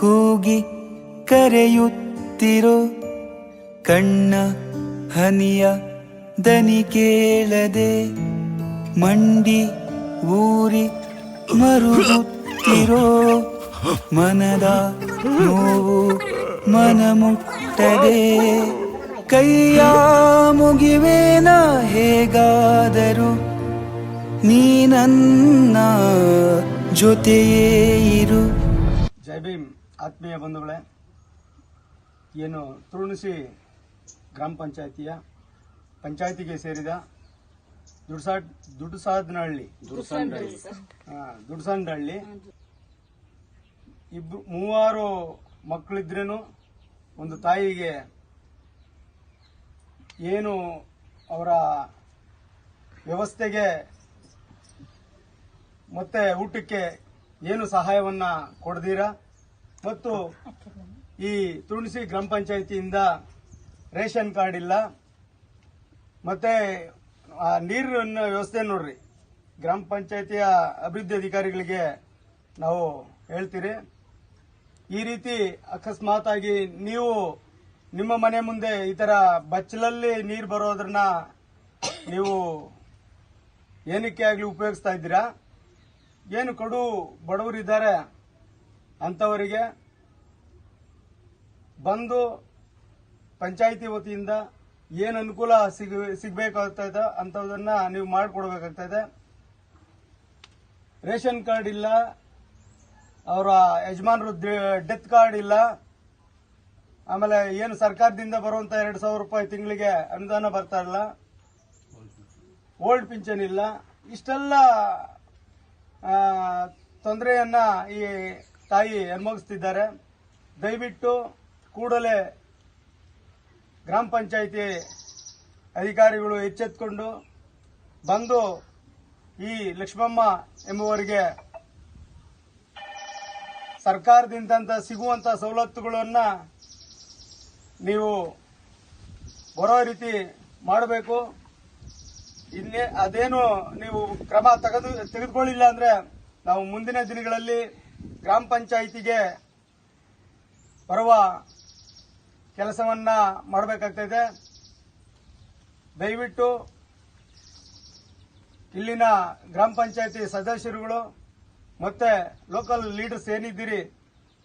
ಕೂಗಿ ಕರೆಯುತ್ತಿರೋ ಕಣ್ಣ ಹನಿಯ ದನಿ ಕೇಳದೆ ಮಂಡಿ ಊರಿ ಮರುಗುತ್ತಿರೋ ಮನದ ನೋವು ಮನ ಮುಟ್ಟದೆ. ಕೈಯ ಮುಗಿವೇನ ಹೇಗಾದರೂ ನೀನನ್ನ ಜೊತೆಯೇ ಇರು. ಜೈ ಭೀಮ್ ಆತ್ಮೀಯ ಬಂಧುಗಳೇ ಏನು ತುರುಣಿಸಿ ಗ್ರಾಮ ಪಂಚಾಯತಿಯ ಪಂಚಾಯತಿಗೆ ಸೇರಿದ ದುಡ್ಸಾ ದುಡ್ಸಾದನಹಳ್ಳಿ. ದುಡ್ಸಾಂಡಹಳ್ಳಿ ಇಬ್ಬರು ಮೂವಾರು ಮಕ್ಕಳಿದ್ರೇನು ಒಂದು ತಾಯಿಗೆ ಏನು ಅವರ ವ್ಯವಸ್ಥೆಗೆ ಮತ್ತೆ ಊಟಕ್ಕೆ ಏನು ಸಹಾಯವನ್ನ ಕೊಡದಿರ? ಮತ್ತು ಈ ತುಣಸಿ ಗ್ರಾಮ ಪಂಚಾಯತಿಯಿಂದ ರೇಷನ್ ಕಾರ್ಡ್ ಇಲ್ಲ. ಮತ್ತೆ ನೀರಿನ ವ್ಯವಸ್ಥೆ ನೋಡ್ರಿ. ಗ್ರಾಮ ಪಂಚಾಯತಿಯ ಅಭಿವೃದ್ಧಿ ಅಧಿಕಾರಿಗಳಿಗೆ ನಾವು ಹೇಳ್ತೀರಿ. ಈ ರೀತಿ ಅಕಸ್ಮಾತ್ ಆಗಿ ನೀವು ನಿಮ್ಮ ಮನೆ ಮುಂದೆ ಈ ತರ ಬಚ್ಚಲಲ್ಲಿ ನೀರು ಬರೋದ್ರನ್ನ ನೀವು ಏನಕ್ಕೆ ಆಗಲಿ ಉಪಯೋಗಿಸ್ತಾ ಇದ್ದೀರಾ? ಏನು ಕಡು ಬಡವರಿದ್ದಾರೆ. ಅಂಥವರಿಗೆ ಬಂದು ಪಂಚಾಯಿತಿ ವತಿಯಿಂದ ಏನು ಅನುಕೂಲ ಸಿಗ, ಸಿಗಬೇಕಾಗ್ತದೆ ಅಂಥದನ್ನು ನೀವು ಮಾಡಿಕೊಡ್ಬೇಕಾಗ್ತದೆ. ರೇಷನ್ ಕಾರ್ಡ್ ಇಲ್ಲ, ಅವರ ಯಜಮಾನರು ಡೆತ್ ಕಾರ್ಡ್ ಇಲ್ಲ, ಆಮೇಲೆ ಏನು ಸರ್ಕಾರದಿಂದ ಬರುವಂತ ಎರಡು ಸಾವಿರ ರೂಪಾಯಿ ತಿಂಗಳಿಗೆ ಅನುದಾನ ಬರ್ತಾ ಇಲ್ಲ, ಓಲ್ಡ್ ಪಿಂಚನ್ ಇಲ್ಲ, ಇಷ್ಟೆಲ್ಲ ತೊಂದರೆಯನ್ನ ಈ ತಾಯಿ ಅನುಭವಿಸ್ತಿದ್ದಾರೆ ದಯವಿಟ್ಟು ಕೂಡಲೇ ಗ್ರಾಮ ಪಂಚಾಯಿತಿ ಅಧಿಕಾರಿಗಳು ಎಚ್ಚೆತ್ಕೊಂಡು ಬಂದು ಈ ಲಕ್ಷ್ಮಮ್ಮ ಎಂಬುವರಿಗೆ ಸರ್ಕಾರದಿಂದ ಸಿಗುವಂಥ ಸವಲತ್ತುಗಳನ್ನು ನೀವು ಬರೋ ರೀತಿ ಮಾಡಬೇಕು. ಇನ್ನೇ ಅದೇನು ನೀವು ಕ್ರಮ ತೆಗೆದು ತೆಗೆದುಕೊಳ್ಳಿಲ್ಲ ಅಂದರೆ ನಾವು ಮುಂದಿನ ದಿನಗಳಲ್ಲಿ ಗ್ರಾಮ ಪಂಚಾಯಿತಿಗೆ ಬರುವ ಕೆಲಸವನ್ನ ಮಾಡಬೇಕಾಗ್ತದೆ ದಯವಿಟ್ಟು ಇಲ್ಲಿನ ಗ್ರಾಮ ಪಂಚಾಯಿತಿ ಸದಸ್ಯರುಗಳು ಮತ್ತೆ ಲೋಕಲ್ ಲೀಡರ್ಸ್ ಏನಿದ್ದೀರಿ,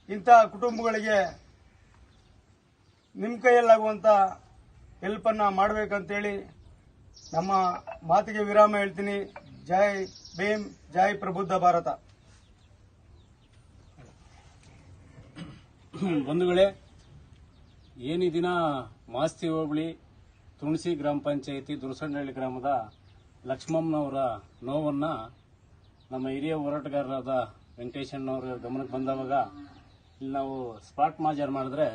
ಇಂಥ ಕುಟುಂಬಗಳಿಗೆ ನಿಮ್ಮ ಕೈಯಲ್ಲಾಗುವಂತ ಹೆಲ್ಪನ್ನು ಮಾಡಬೇಕಂತೇಳಿ ನಮ್ಮ ಮಾತಿಗೆ ವಿರಾಮ ಹೇಳ್ತೀನಿ. ಜೈ ಭೀಮ್, ಜೈ ಪ್ರಬುದ್ಧ ಭಾರತ. ಬಂಧುಗಳೇ, ಏನಿ ದಿನ ಮಾಸ್ತಿ ಹೋಬಳಿ, ತುಣಸಿ ಗ್ರಾಮ ಪಂಚಾಯಿತಿ ದುರ್ಸಂಡಹಳ್ಳಿ ಗ್ರಾಮದ ಲಕ್ಷ್ಮಮ್ಮನವರ ನೋವನ್ನು ನಮ್ಮ ಹಿರಿಯ ಹೋರಾಟಗಾರರಾದ ವೆಂಕಟೇಶಣ್ಣವರ ಗಮನಕ್ಕೆ ಬಂದವಾಗ ಇಲ್ಲಿ ನಾವು ಸ್ಪಾಟ್ ಮಾಜರ್ ಮಾಡಿದ್ರೆ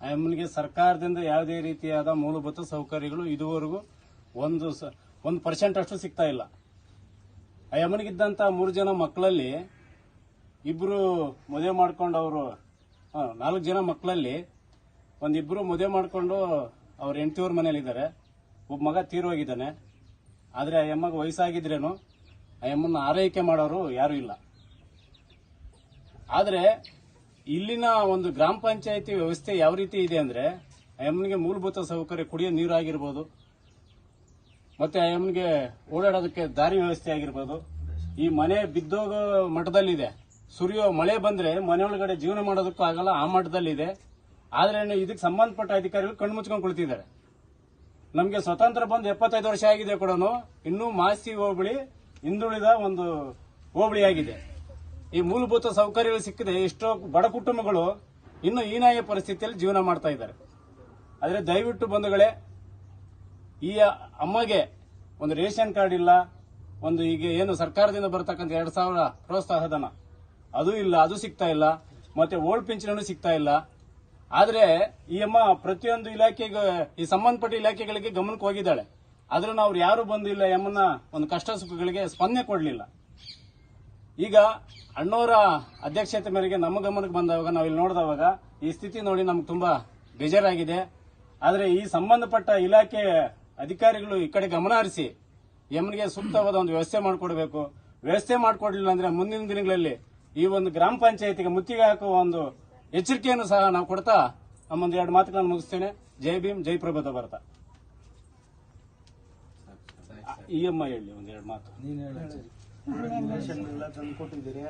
ಅಮ್ಮನಿಗೆ ಸರ್ಕಾರದಿಂದ ಯಾವುದೇ ರೀತಿಯಾದ ಮೂಲಭೂತ ಸೌಕರ್ಯಗಳು ಇದುವರೆಗೂ ಒಂದು ಸ- ಒಂದು ಪರ್ಸೆಂಟ್ ಅಷ್ಟು ಸಿಗ್ತಾ ಇಲ್ಲ. ಆ ಯಮನಿಗಿದ್ದಂಥ ಮೂರು ಜನ ಮಕ್ಕಳಲ್ಲಿ ಇಬ್ಬರು ಮದುವೆ ಮಾಡ್ಕೊಂಡು ನಾಲ್ಕು ಜನ ಮಕ್ಕಳಲ್ಲಿ ಒಂದಿಬ್ರು ಮದುವೆ ಮಾಡಿಕೊಂಡು ಅವ್ರ ಹೆಂಡತಿಯವ್ರ ಮನೇಲಿದ್ದಾರೆ. ಒಬ್ಬ ಮಗ ತೀರೋಗಿದ್ದಾನೆ. ಆದ್ರೆ ಆ ಎಮ್ಮಗ ವಯಸ್ಸಾಗಿದ್ರೇನು ಆ ಎಮ್ಮನ್ನ ಆರೈಕೆ ಮಾಡೋರು ಯಾರು ಇಲ್ಲ. ಆದ್ರೆ ಇಲ್ಲಿನ ಒಂದು ಗ್ರಾಮ ಪಂಚಾಯಿತಿ ವ್ಯವಸ್ಥೆ ಯಾವ ರೀತಿ ಇದೆ ಅಂದ್ರೆ ಆ ಎಮ್ಮನಿಗೆ ಮೂಲಭೂತ ಸೌಕರ್ಯ ಕುಡಿಯೋ ನೀರು ಆಗಿರ್ಬೋದು, ಮತ್ತೆ ಆ ಎಮ್ಮನಿಗೆ ಓಡಾಡೋದಕ್ಕೆ ದಾರಿ ವ್ಯವಸ್ಥೆ ಆಗಿರ್ಬೋದು. ಈ ಮನೆ ಬಿದ್ದೋಗೋ ಮಟ್ಟದಲ್ಲಿದೆ ಸುರಿಯೋ ಮಳೆ ಬಂದ್ರೆ ಮನೆಯೊಳಗಡೆ ಜೀವನ ಮಾಡೋದಕ್ಕೂ ಆಗಲ್ಲ, ಆ ಮಟ್ಟದಲ್ಲಿದೆ ಆದ್ರೆ ಇದಕ್ಕೆ ಸಂಬಂಧಪಟ್ಟ ಅಧಿಕಾರಿಗಳು ಕಣ್ಣು ಮುಚ್ಕೊಂಡು ಕುಳಿತಿದ್ದಾರೆ. ನಮಗೆ ಸ್ವತಂತ್ರ ಬಂದು ಎಪ್ಪತ್ತೈದು ವರ್ಷ ಆಗಿದೆ ಕೂಡ ಇನ್ನೂ ಮಾಸಿ ಹೋಬಳಿ, ಹಿಂದುಳಿದ ಒಂದು ಹೋಬಳಿ ಆಗಿದೆ. ಈ ಮೂಲಭೂತ ಸೌಕರ್ಯಗಳು ಸಿಕ್ಕದೆ ಎಷ್ಟೋ ಬಡ ಕುಟುಂಬಗಳು ಇನ್ನು ಹೀನಾಯ ಪರಿಸ್ಥಿತಿಯಲ್ಲಿ ಜೀವನ ಮಾಡ್ತಾ ಇದ್ದಾರೆ. ಆದ್ರೆ ದಯವಿಟ್ಟು ಬಂಧುಗಳೇ, ಈ ಅಮ್ಮಗೆ ಒಂದು ರೇಷನ್ ಕಾರ್ಡ್ ಇಲ್ಲ, ಒಂದು ಈಗ ಏನು ಸರ್ಕಾರದಿಂದ ಬರತಕ್ಕಂಥ ಎರಡು ಸಾವಿರ ಪ್ರೋತ್ಸಾಹ ಧನ. ಅದು ಇಲ್ಲ, ಅದು ಸಿಗ್ತಾ ಇಲ್ಲ. ಮತ್ತೆ ಓಲ್ಡ್ ಪಿಂಚಣಿ ಸಿಗ್ತಾ ಇಲ್ಲ. ಆದ್ರೆ ಈ ಅಮ್ಮ ಪ್ರತಿಯೊಂದು ಇಲಾಖೆಗೆ, ಈ ಸಂಬಂಧಪಟ್ಟ ಇಲಾಖೆಗಳಿಗೆ ಗಮನಕ್ಕೆ ಹೋಗಿದ್ದಾಳೆ. ಆದ್ರೂ ನಾವು ಯಾರು ಬಂದಿಲ್ಲ ಎಮ್ಮನ್ನ ಒಂದು ಕಷ್ಟ ಸುಖಗಳಿಗೆ ಸ್ಪಂದನೆ ಕೊಡಲಿಲ್ಲ. ಈಗ ಅಣ್ಣವರ ಅಧ್ಯಕ್ಷತೆ ಮೇರೆಗೆ ನಮ್ಮ ಗಮನಕ್ಕೆ ಬಂದಾಗ ನಾವು ಇಲ್ಲಿ ನೋಡಿದವಾಗ ಈ ಸ್ಥಿತಿ ನೋಡಿ ನಮ್ಗೆ ತುಂಬಾ ಬೇಜಾರಾಗಿದೆ. ಆದ್ರೆ ಈ ಸಂಬಂಧಪಟ್ಟ ಇಲಾಖೆ ಅಧಿಕಾರಿಗಳು ಈ ಕಡೆ ಗಮನ ಹರಿಸಿ ಯಮನಿಗೆ ಸೂಕ್ತವಾದ ಒಂದು ವ್ಯವಸ್ಥೆ ಮಾಡಿಕೊಡ್ಬೇಕು. ವ್ಯವಸ್ಥೆ ಮಾಡಿಕೊಡ್ಲಿಲ್ಲ ಅಂದ್ರೆ ಮುಂದಿನ ದಿನಗಳಲ್ಲಿ ಈ ಒಂದು ಗ್ರಾಮ ಪಂಚಾಯತಿಗೆ ಮುತ್ತಿಗೆ ಹಾಕುವ ಒಂದು ಎಚ್ಚರಿಕೆಯನ್ನು ಸಹ ನಾವು ಕೊಡ್ತಾ ನಮ್ಮೊಂದು ಎರಡು ಮಾತುಗಳನ್ನು ಮುಗಿಸ್ತೇನೆ. ಜೈ ಭೀಮ್ ಜೈ ಪ್ರಭದ ಭಾರತ. ಇ ಎಂ ಐ ಹೇಳಿ ಒಂದೆರಡು ಮಾತು. ಎಲ್ಲ ತಂದು ಕೊಟ್ಟಿದ್ದೀರಿ